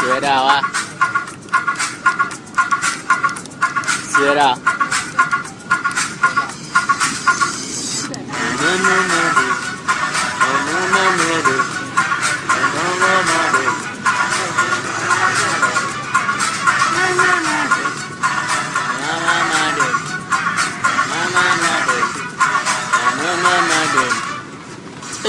谁道啊？谁道？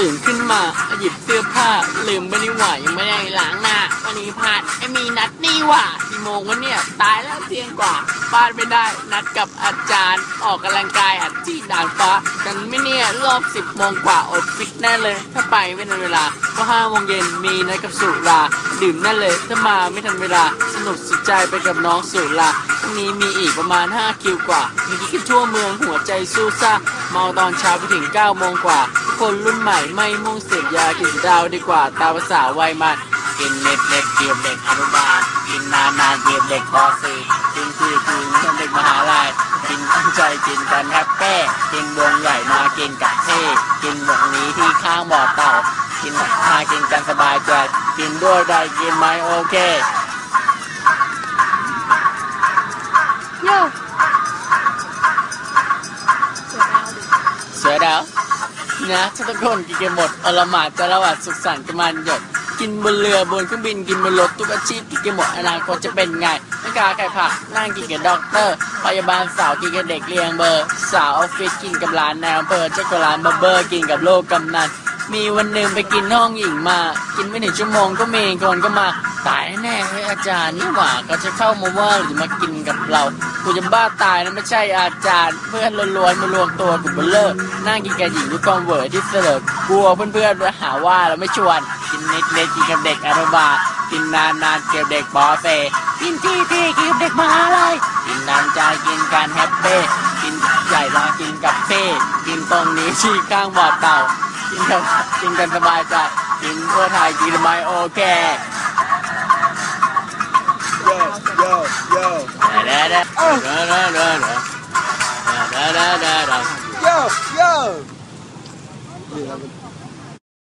ตื่นขึ้นมาหยิบเสื้อผ้าลืมไปนี่หว่ายังไม่ได้ล้างหน้าวันนี้พลาดไอ้มีนัดนี่ว่ากี่โมงวะเนี่ยตายแล้วเที่ยงกว่าพลาดไม่ได้นัดกับอาจารย์ออกกำลังกายอัดที่ด่านฟ้ากันไม่เนี่ยรอบสิบโมงกว่าอดฟิตแน่เลย ถ้าไปไม่ทันเวลาก็ห้าโมงเย็นมีนัดกับสุราดื่มแน่เลยถ้ามาไม่ทันเวลาสนุกสุดใจไปกับน้องสุราพรุ่งนี้มีอีกประมาณ 5 คิวกว่ามีกิ๊กกันทั่วเมืองหัวใจสู้ซ่าเมาตอนเช้าไปถึง9โมงกว่า คนรุ่นใหม่ไม่มุ่งเสพยากินดาวดีกว่าตามภาษาวัยมันกินเล็กเล็กเกียบเด็กอนุบาลกินนานนานเกียบเด็กป .4 กินคือคือเด็กมหาลัยกินตั้งใจกินกันแฮปปี้กินวงใหญ่มากินกับเท่กินวงนี้ที่ข้างบ่อเต่า กินมากินกันสบายใจกินด้วยได้กินไหมโอเคโย่ นะถ้าทุกคนกินกันหมดอลหมาดจะละวัดสุขสันต์กมันหยดกินบนเรือบนเครื่องบินกินบนรถทุกอาชีพกินกันหมดอนาคตจะเป็นไงนักกาไก่ผักนั่งกินกับด็อกเตอร์พยาบาลสาวกินกับเด็กเลี้ยงเบอร์ สาวออฟฟิศกินกับร้านแนวเบอร์เจ้าของร้านบับเบอร์กินกับโลกกำนัน มีวันหนึ่งไปกินห้องหญิงมา กินไม่ถึงชั่วโมงก็เมีคนก็มา ตายแน่เฮ้ยอาจารย์นี่หว่าก็จะเข้ามาว่าหรือมากินกับเรากูจะบ้าตายนะไม่ใช่อาจารย์ เพื่อนล้วนๆมารวมตัวกูเบลเลอร์นั่งกินกับหญิงด้วยกองเวอร์ที่เสลอกลัวเพื่อนๆจะหาว่าเราไม่ชวน กินเล็กๆกินกับเด็กอนุบาลกินนานๆเกี่ยวเด็กปอเซกินที่ที่กินเด็กมหาลัยกินน้ำใจกินการแฮปปี้กินใหญ่มากินกับเฟ่กินตรงนี้ที่ข้างบ่อเต่า กินกันกินกันสบายใจกินเพื่อไทยกินไม่โอเค Yo, yo, yo, เด้อเด้อเด้อเด้อเด้อเด้อเด้อเด้อเด้อเด้อ yo, yo.